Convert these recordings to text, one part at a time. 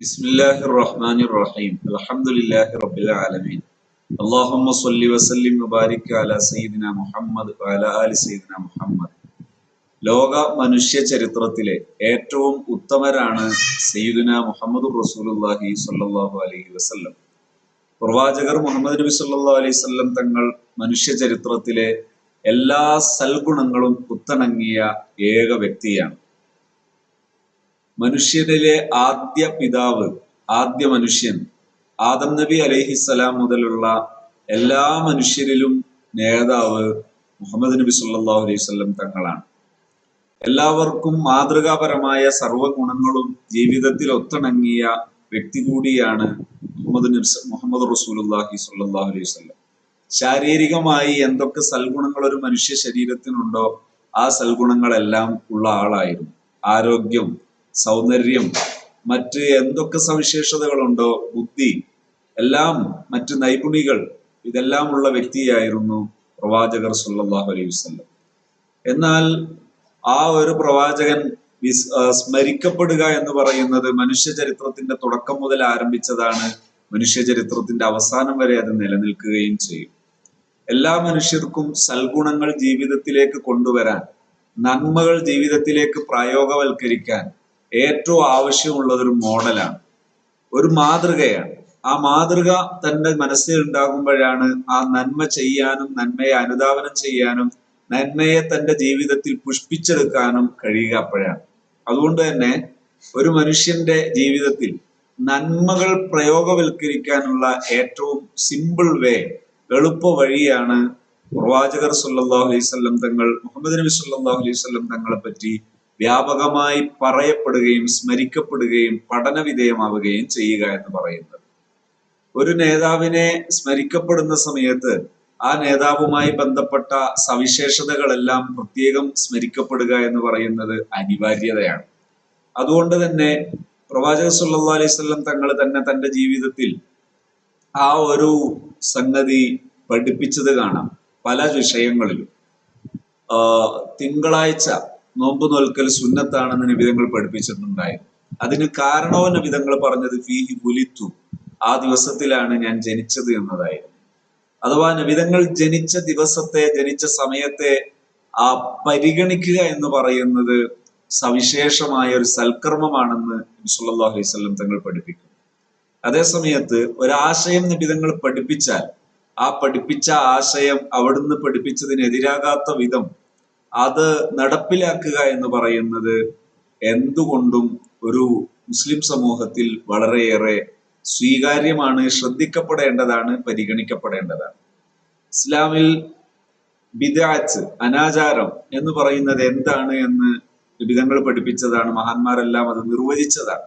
ബിസ്മില്ലാഹി റഹ്മാനി റഹീം അൽഹംദുലില്ലാഹി റബ്ബിൽ ആലമീൻ അല്ലാഹുമ്മ സ്വല്ലി വസല്ലിം വബാരിക് അലാ സയ്യിദിന മുഹമ്മദ് വഅലാ ആലി സയ്യിദിന മുഹമ്മദ്. ലോക മനുഷ്യ ചരിത്രത്തിലെ ഏറ്റവും ഉത്തമരാണ് സയ്യിദുന മുഹമ്മദ് റസൂലുള്ളാഹി സ്വല്ലല്ലാഹു അലൈഹി വസല്ലം. പ്രവാചകർ മുഹമ്മദ് നബി സല്ലല്ലാഹു അലൈഹി വസല്ലം തങ്ങൾ മനുഷ്യ ചരിത്രത്തിലെ എല്ലാ സൽഗുണങ്ങളും കുത്തണങ്ങിയ ഏക വ്യക്തിയാണ്. മനുഷ്യരിലെ ആദ്യ പിതാവ് ആദ്യ മനുഷ്യൻ ആദം നബി അലൈഹിസ്സലാം മുതലുള്ള എല്ലാ മനുഷ്യരിലും നേതാവ് മുഹമ്മദ് നബി സല്ലല്ലാഹു അലൈഹി വസല്ലം തങ്ങളാണ്. എല്ലാവർക്കും മാതൃകാപരമായ സർവ ഗുണങ്ങളും ജീവിതത്തിൽ ഒത്തിണങ്ങിയ വ്യക്തി കൂടിയാണ് മുഹമ്മദ് നബി മുഹമ്മദ് റസൂലുള്ളാഹി സല്ലാഹു അലൈഹി വസല്ലം. ശാരീരികമായി എന്തൊക്കെ സൽഗുണങ്ങൾ ഒരു മനുഷ്യ ശരീരത്തിനുണ്ടോ ആ സൽഗുണങ്ങളെല്ലാം ഉള്ള ആളായിരുന്നു. ആരോഗ്യം സൗന്ദര്യം മറ്റ് എന്തൊക്കെ സവിശേഷതകളുണ്ടോ ബുദ്ധി എല്ലാം മറ്റ് നൈപുണികൾ ഇതെല്ലാം ഉള്ള വ്യക്തിയായിരുന്നു പ്രവാചകർ സുല്ലാഹു അലൈഹി വസ്ലം എന്നാൽ ആ ഒരു പ്രവാചകൻ സ്മരിക്കപ്പെടുക എന്ന് പറയുന്നത് മനുഷ്യ ചരിത്രത്തിന്റെ തുടക്കം മുതൽ ആരംഭിച്ചതാണ്. മനുഷ്യ ചരിത്രത്തിന്റെ അവസാനം വരെ അത് നിലനിൽക്കുകയും ചെയ്യും. എല്ലാ മനുഷ്യർക്കും സൽഗുണങ്ങൾ ജീവിതത്തിലേക്ക് കൊണ്ടുവരാൻ നന്മകൾ ജീവിതത്തിലേക്ക് പ്രായോഗവൽക്കരിക്കാൻ ഏറ്റവും ആവശ്യമുള്ള ഒരു മോഡലാണ്. ഒരു മാതൃകയാണ്. ആ മാതൃക തന്റെ മനസ്സിൽ ഉണ്ടാകുമ്പോഴാണ് ആ നന്മ ചെയ്യാനും നന്മയെ അനുധാവനം ചെയ്യാനും നന്മയെ തന്റെ ജീവിതത്തിൽ പുഷ്പിച്ചെടുക്കാനും കഴിയുക അപ്പോഴാണ്. അതുകൊണ്ട് തന്നെ ഒരു മനുഷ്യന്റെ ജീവിതത്തിൽ നന്മകൾ പ്രയോഗവൽക്കരിക്കാനുള്ള ഏറ്റവും സിമ്പിൾ വേ എളുപ്പ വഴിയാണ് പ്രവാചകർ അലൈഹി വസല്ലം തങ്ങൾ മുഹമ്മദ് നബി സല്ലല്ലാഹു അലൈഹി വസല്ലം തങ്ങളെ പറ്റി വ്യാപകമായി പറയപ്പെടുകയും സ്മരിക്കപ്പെടുകയും പഠനവിധേയമാവുകയും ചെയ്യുക എന്ന് പറയുന്നത്. ഒരു നേതാവിനെ സ്മരിക്കപ്പെടുന്ന സമയത്ത് ആ നേതാവുമായി ബന്ധപ്പെട്ട സവിശേഷതകളെല്ലാം പ്രത്യേകം സ്മരിക്കപ്പെടുക എന്ന് പറയുന്നത് അനിവാര്യതയാണ്. അതുകൊണ്ട് തന്നെ പ്രവാചക സുല്ലാ അലൈഹി വസല്ലം തങ്ങൾ തന്നെ തന്റെ ജീവിതത്തിൽ ആ ഒരു സംഗതി പഠിപ്പിച്ചത് കാണാം. പല വിഷയങ്ങളിലും. തിങ്കളാഴ്ച നോമ്പ് നോൽക്കൽ സുന്നത്താണെന്ന് നിവിധങ്ങൾ പഠിപ്പിച്ചിട്ടുണ്ടായിരുന്നു. അതിന് കാരണവും നിവിധങ്ങൾ പറഞ്ഞത് ഫീഹി പുലിത്തു ആ ദിവസത്തിലാണ് ഞാൻ ജനിച്ചത് എന്നതായിരുന്നു. അഥവാ നബിതങ്ങൾ ജനിച്ച ദിവസത്തെ ജനിച്ച സമയത്തെ ആ പരിഗണിക്കുക എന്ന് പറയുന്നത് സവിശേഷമായ ഒരു സൽക്കർമ്മമാണെന്ന് നബി സല്ലല്ലാഹു അലൈഹി തങ്ങൾ പഠിപ്പിക്കും അതേസമയത്ത് ഒരാശയം നിബിതങ്ങൾ പഠിപ്പിച്ചാൽ ആ പഠിപ്പിച്ച ആശയം അവിടുന്ന് പഠിപ്പിച്ചതിനെതിരാകാത്ത വിധം അത് നടപ്പിലാക്കുക എന്ന് പറയുന്നത് എന്തുകൊണ്ടും ഒരു മുസ്ലിം സമൂഹത്തിൽ വളരെയേറെ സ്വീകാര്യമാണ് ശ്രദ്ധിക്കപ്പെടേണ്ടതാണ് പരിഗണിക്കപ്പെടേണ്ടതാണ്. ഇസ്ലാമിൽ ബിദാച്ച് അനാചാരം എന്ന് പറയുന്നത് എന്താണ് എന്ന് വിധങ്ങൾ പഠിപ്പിച്ചതാണ് മഹാന്മാരെല്ലാം അത് നിർവചിച്ചതാണ്.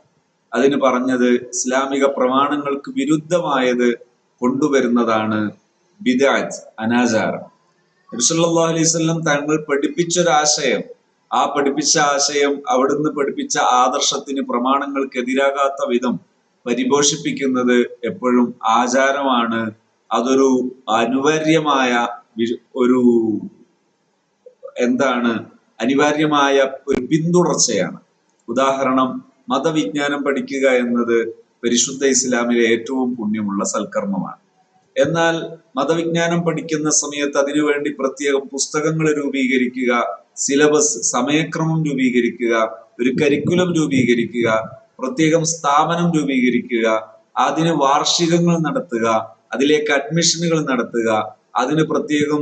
അതിന് പറഞ്ഞത് ഇസ്ലാമിക പ്രമാണങ്ങൾക്ക് വിരുദ്ധമായത് കൊണ്ടുവരുന്നതാണ് ബിദാജ് അനാചാരം. അലൈഹി വസല്ലം തങ്ങൾ പഠിപ്പിച്ചൊരാശയം. ആ പഠിപ്പിച്ച ആശയം അവിടുന്ന് പഠിപ്പിച്ച ആദർശത്തിന് പ്രമാണങ്ങൾക്ക് എതിരാകാത്ത വിധം പരിപോഷിപ്പിക്കുന്നത് എപ്പോഴും ആചാരമാണ്. അതൊരു അനിവാര്യമായ ഒരു എന്താണ്? അനിവാര്യമായ ഒരു പിന്തുടർച്ചയാണ്. ഉദാഹരണം മതവിജ്ഞാനം പഠിക്കുക എന്നത് പരിശുദ്ധ ഇസ്ലാമിലെ ഏറ്റവും പുണ്യമുള്ള സൽക്കർമ്മമാണ്. എന്നാൽ മതവിജ്ഞാനം പഠിക്കുന്ന സമയത്ത് അതിനുവേണ്ടി പ്രത്യേകം പുസ്തകങ്ങൾ രൂപീകരിക്കുക സിലബസ് സമയക്രമം രൂപീകരിക്കുക ഒരു കരിക്കുലം രൂപീകരിക്കുക പ്രത്യേകം സ്ഥാപനം രൂപീകരിക്കുക അതിന് വാർഷികങ്ങൾ നടത്തുക അതിലേക്ക് അഡ്മിഷനുകൾ നടത്തുക അതിന് പ്രത്യേകം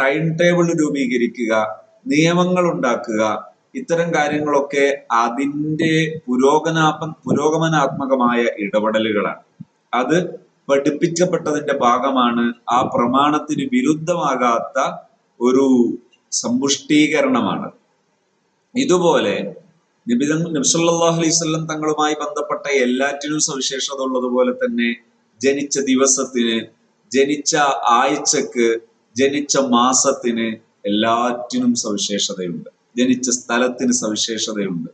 ടൈം ടേബിൾ രൂപീകരിക്കുക നിയമങ്ങൾ ഉണ്ടാക്കുക ഇത്തരം കാര്യങ്ങളൊക്കെ അതിന്റെ പുരോഗനാപ പുരോഗമനാത്മകമായ ഇടപെടലുകളാണ്. അത് പഠിപ്പിക്കപ്പെട്ടതിന്റെ ഭാഗമാണ് ആ പ്രമാണത്തിന് വിരുദ്ധമാകാത്ത ഒരു സമ്പുഷ്ടീകരണമാണ്. ഇതുപോലെ നബി നബ്സല്ലാഹു തങ്ങളുമായി ബന്ധപ്പെട്ട എല്ലാറ്റിനും സവിശേഷത ഉള്ളതുപോലെ തന്നെ ജനിച്ച ദിവസത്തിന് ജനിച്ച ആഴ്ചക്ക് ജനിച്ച മാസത്തിന് എല്ലാറ്റിനും സവിശേഷതയുണ്ട്. ജനിച്ച സ്ഥലത്തിന് സവിശേഷതയുണ്ട്.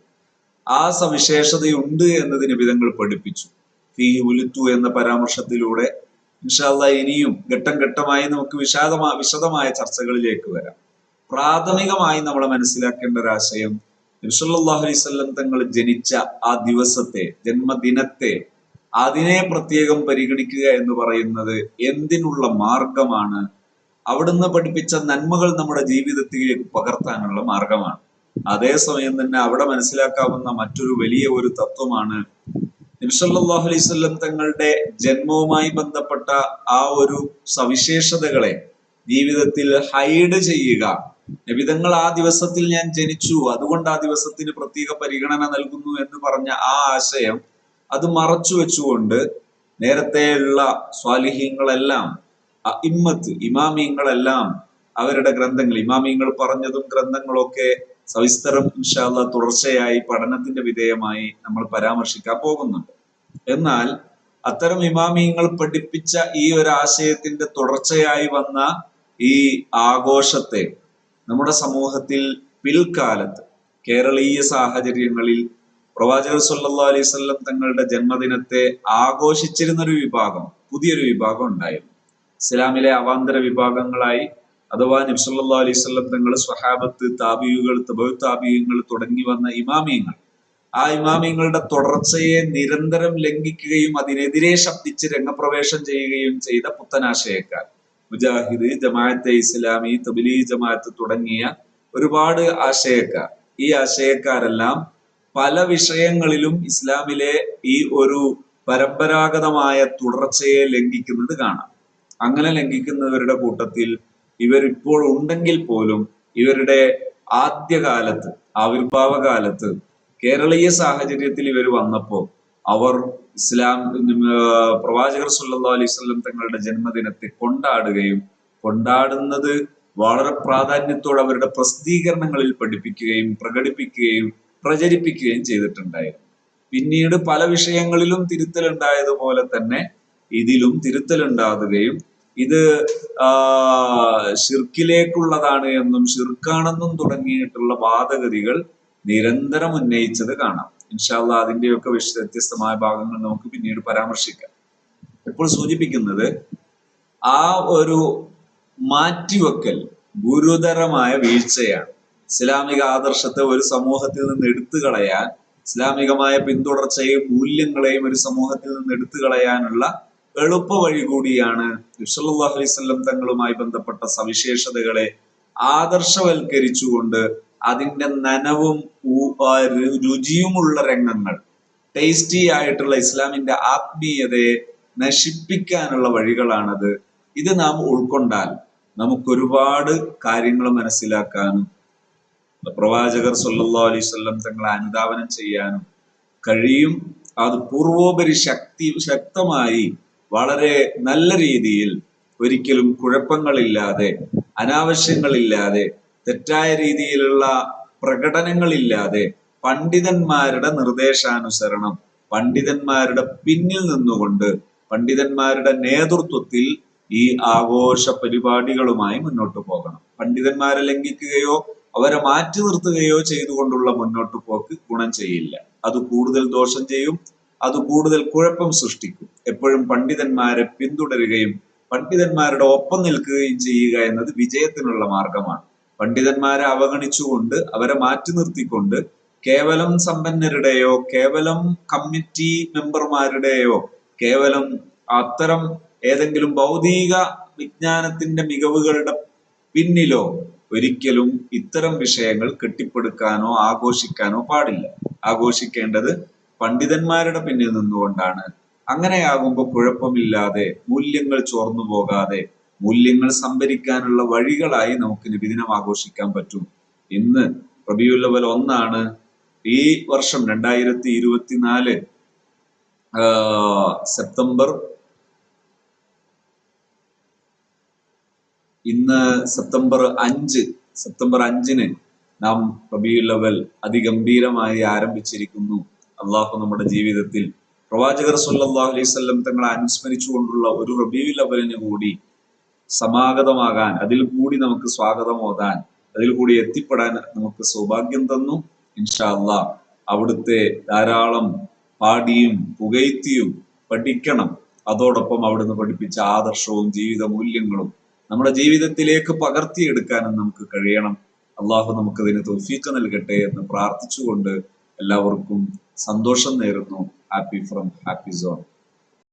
ആ സവിശേഷതയുണ്ട് എന്നതിന് വിധങ്ങൾ പഠിപ്പിച്ചു. ഫീ ഉലുത്തു എന്ന പരാമർശത്തിലൂടെ ഇൻഷാല്ല ഇനിയും ഘട്ടം ഘട്ടമായി നമുക്ക് വിശാദമായ വിശദമായ ചർച്ചകളിലേക്ക് വരാം. പ്രാഥമികമായി നമ്മൾ മനസ്സിലാക്കേണ്ട ഒരാശയം നബ്സല്ലാഹു അലൈഹി സ്വല്ലം തങ്ങൾ ജനിച്ച ആ ദിവസത്തെ ജന്മദിനത്തെ അതിനെ പ്രത്യേകം പരിഗണിക്കുക എന്ന് പറയുന്നത് എന്തിനുള്ള മാർഗമാണ്? അവിടുന്ന് പഠിപ്പിച്ച നന്മകൾ നമ്മുടെ ജീവിതത്തിലേക്ക് പകർത്താനുള്ള മാർഗമാണ്. അതേസമയം തന്നെ അവിടെ മനസ്സിലാക്കാവുന്ന മറ്റൊരു വലിയ ഒരു തത്വമാണ് നബിസല്ലാഹു അലൈഹി തങ്ങളുടെ ജന്മവുമായി ബന്ധപ്പെട്ട ആ ഒരു സവിശേഷതകളെ ജീവിതത്തിൽ ഹൈഡ് ചെയ്യുക. നബിതങ്ങൾ ആ ദിവസത്തിൽ ഞാൻ ജനിച്ചു. അതുകൊണ്ട് ആ ദിവസത്തിന് പ്രത്യേക പരിഗണന നൽകുന്നു എന്ന് പറഞ്ഞ ആ ആശയം അത് മറച്ചു വെച്ചുകൊണ്ട് നേരത്തെയുള്ള സ്വാലിഹ്യങ്ങളെല്ലാം ഇമ്മത്ത് ഇമാമിയങ്ങളെല്ലാം അവരുടെ ഗ്രന്ഥങ്ങൾ ഇമാമിയങ്ങൾ പറഞ്ഞതും ഗ്രന്ഥങ്ങളൊക്കെ സവിസ്തരം ഇൻഷാല്ല തുടർച്ചയായി പഠനത്തിന്റെ വിധേയമായി നമ്മൾ പരാമർശിക്കാൻ പോകുന്നുണ്ട്. എന്നാൽ അത്തരം ഇമാമിയങ്ങൾ പഠിപ്പിച്ച ഈ ഒരു ആശയത്തിന്റെ തുടർച്ചയായി വന്ന ഈ ആഘോഷത്തെ നമ്മുടെ സമൂഹത്തിൽ പിൽക്കാലത്ത് കേരളീയ സാഹചര്യങ്ങളിൽ പ്രവാചകർ സല്ലാ അലൈഹി തങ്ങളുടെ ജന്മദിനത്തെ ആഘോഷിച്ചിരുന്ന ഒരു വിഭാഗം പുതിയൊരു വിഭാഗം ഉണ്ടായിരുന്നു. ഇസ്ലാമിലെ അവാന്തര വിഭാഗങ്ങളായി അഥവാ നബ്സല്ലാ അലൈഹി തങ്ങൾ സ്വഹാബത്ത് താബിയുകൾ തബു താബിയങ്ങൾ തുടങ്ങി വന്ന ഇമാമിയങ്ങൾ. ആ ഇമാമിയങ്ങളുടെ തുടർച്ചയെ നിരന്തരം ലംഘിക്കുകയും അതിനെതിരെ ശബ്ദിച്ച് രംഗപ്രവേശം ചെയ്യുകയും ചെയ്ത പുത്തനാശയക്കാർ. മുജാഹിദ് ജമാഅത്തെ ഇസ്ലാമി തബിലി ജമാഅത്ത് തുടങ്ങിയ ഒരുപാട് ആശയക്കാർ. ഈ ആശയക്കാരെല്ലാം പല വിഷയങ്ങളിലും ഇസ്ലാമിലെ ഈ ഒരു പരമ്പരാഗതമായ തുടർച്ചയെ ലംഘിക്കുന്നത് കാണാം. അങ്ങനെ ലംഘിക്കുന്നവരുടെ കൂട്ടത്തിൽ ഇവരിപ്പോൾ ഉണ്ടെങ്കിൽ പോലും ഇവരുടെ ആദ്യകാലത്ത് ആവിർഭാവ കാലത്ത് കേരളീയ സാഹചര്യത്തിൽ ഇവർ വന്നപ്പോൾ അവർ ഇസ്ലാം പ്രവാചകർ സല്ലാ അലൈഹി തങ്ങളുടെ ജന്മദിനത്തെ കൊണ്ടാടുകയും കൊണ്ടാടുന്നത് വളരെ പ്രാധാന്യത്തോടെ അവരുടെ പ്രസിദ്ധീകരണങ്ങളിൽ പഠിപ്പിക്കുകയും പ്രകടിപ്പിക്കുകയും പ്രചരിപ്പിക്കുകയും ചെയ്തിട്ടുണ്ടായിരുന്നു. പിന്നീട് പല വിഷയങ്ങളിലും തിരുത്തലുണ്ടായതുപോലെ തന്നെ ഇതിലും തിരുത്തലുണ്ടാകുകയും ഇത് ഷിർക്കിലേക്കുള്ളതാണ് എന്നും ഷിർക്കാണെന്നും തുടങ്ങിയിട്ടുള്ള വാദഗതികൾ നിരന്തരം ഉന്നയിച്ചത് കാണാം. ഇൻഷാല്ല അതിന്റെയൊക്കെ വിശ വ്യത്യസ്തമായ ഭാഗങ്ങൾ നമുക്ക് പിന്നീട് പരാമർശിക്കാം. ഇപ്പോൾ സൂചിപ്പിക്കുന്നത് ആ ഒരു മാറ്റിവെക്കൽ ഗുരുതരമായ വീഴ്ചയാണ്. ഇസ്ലാമിക ആദർശത്തെ ഒരു സമൂഹത്തിൽ നിന്ന് എടുത്തു കളയാൻ ഇസ്ലാമികമായ പിന്തുടർച്ചയും മൂല്യങ്ങളെയും ഒരു സമൂഹത്തിൽ നിന്ന് എടുത്തു കളയാനുള്ള എളുപ്പ വഴി കൂടിയാണ് അലൈവല്ലം തങ്ങളുമായി ബന്ധപ്പെട്ട സവിശേഷതകളെ ആദർശവൽക്കരിച്ചുകൊണ്ട് അതിന്റെ നനവും രുചിയുമുള്ള രംഗങ്ങൾ ടേസ്റ്റി ആയിട്ടുള്ള ഇസ്ലാമിന്റെ ആത്മീയതയെ നശിപ്പിക്കാനുള്ള വഴികളാണത്. ഇത് നാം ഉൾക്കൊണ്ടാൽ നമുക്ക് ഒരുപാട് കാര്യങ്ങൾ മനസ്സിലാക്കാനും പ്രവാചകർ സല്ലാ അലൈവല്ലം തങ്ങളെ അനുധാവനം ചെയ്യാനും കഴിയും. അത് പൂർവോപരി ശക്തി ശക്തമായി വളരെ നല്ല രീതിയിൽ ഒരിക്കലും കുഴപ്പങ്ങളില്ലാതെ അനാവശ്യങ്ങളില്ലാതെ തെറ്റായ രീതിയിലുള്ള പ്രകടനങ്ങളില്ലാതെ പണ്ഡിതന്മാരുടെ നിർദ്ദേശാനുസരണം പണ്ഡിതന്മാരുടെ പിന്നിൽ നിന്നുകൊണ്ട് പണ്ഡിതന്മാരുടെ നേതൃത്വത്തിൽ ഈ ആഘോഷ പരിപാടികളുമായി മുന്നോട്ട് പോകണം. പണ്ഡിതന്മാരെ ലംഘിക്കുകയോ അവരെ മാറ്റി നിർത്തുകയോ ചെയ്തുകൊണ്ടുള്ള മുന്നോട്ട് പോക്ക് ഗുണം ചെയ്യില്ല. അത് കൂടുതൽ ദോഷം ചെയ്യും അത് കൂടുതൽ കുഴപ്പം സൃഷ്ടിക്കും. എപ്പോഴും പണ്ഡിതന്മാരെ പിന്തുടരുകയും പണ്ഡിതന്മാരുടെ ഒപ്പം നിൽക്കുകയും ചെയ്യുക എന്നത് വിജയത്തിനുള്ള മാർഗമാണ്. പണ്ഡിതന്മാരെ അവഗണിച്ചുകൊണ്ട് അവരെ മാറ്റി നിർത്തിക്കൊണ്ട് കേവലം സമ്പന്നരുടെയോ കേവലം കമ്മിറ്റി മെമ്പർമാരുടെയോ കേവലം അത്തരം ഏതെങ്കിലും ഭൗതിക വിജ്ഞാനത്തിന്റെ മികവുകളുടെ പിന്നിലോ ഒരിക്കലും ഇത്തരം വിഷയങ്ങൾ കെട്ടിപ്പടുക്കാനോ ആഘോഷിക്കാനോ പാടില്ല. ആഘോഷിക്കേണ്ടത് പണ്ഡിതന്മാരുടെ പിന്നിൽ നിന്നുകൊണ്ടാണ്. അങ്ങനെയാകുമ്പോൾ കുഴപ്പമില്ലാതെ മൂല്യങ്ങൾ ചോർന്നു പോകാതെ മൂല്യങ്ങൾ സംഭരിക്കാനുള്ള വഴികളായി നമുക്ക് നിബിദിനം ആഘോഷിക്കാൻ പറ്റും. ഇന്ന് റബിയുല്ലവൽ ഒന്നാണ്. ഈ വർഷം രണ്ടായിരത്തി ഇരുപത്തിനാല് സെപ്റ്റംബർ ഇന്ന് സെപ്റ്റംബർ അഞ്ച് സെപ്റ്റംബർ അഞ്ചിന് നാം റബിയുല്ലവൽ അതിഗംഭീരമായി ആരംഭിച്ചിരിക്കുന്നു. അള്ളാഹു നമ്മുടെ ജീവിതത്തിൽ പ്രവാചകർ സല്ലാഹു അലൈഹി സ്വല്ലം തങ്ങളെ അനുസ്മരിച്ചുകൊണ്ടുള്ള ഒരു റബീവിൽ അവലിന് കൂടി സമാഗതമാകാൻ അതിൽ കൂടി നമുക്ക് സ്വാഗതം ഓതാൻ അതിൽ കൂടി എത്തിപ്പെടാൻ നമുക്ക് സൗഭാഗ്യം തന്നു. ഇൻഷാ അള്ളാഹ് അവിടുത്തെ ധാരാളം പാടിയും പുകയ്ത്തിയും പഠിക്കണം. അതോടൊപ്പം അവിടുന്ന് പഠിപ്പിച്ച ആദർശവും ജീവിത മൂല്യങ്ങളും നമ്മുടെ ജീവിതത്തിലേക്ക് പകർത്തിയെടുക്കാനും നമുക്ക് കഴിയണം. അള്ളാഹു നമുക്കതിന് തോഫീക്ക് നൽകട്ടെ എന്ന് പ്രാർത്ഥിച്ചുകൊണ്ട് എല്ലാവർക്കും സന്തോഷം നേരുന്നു. Happy from happy zone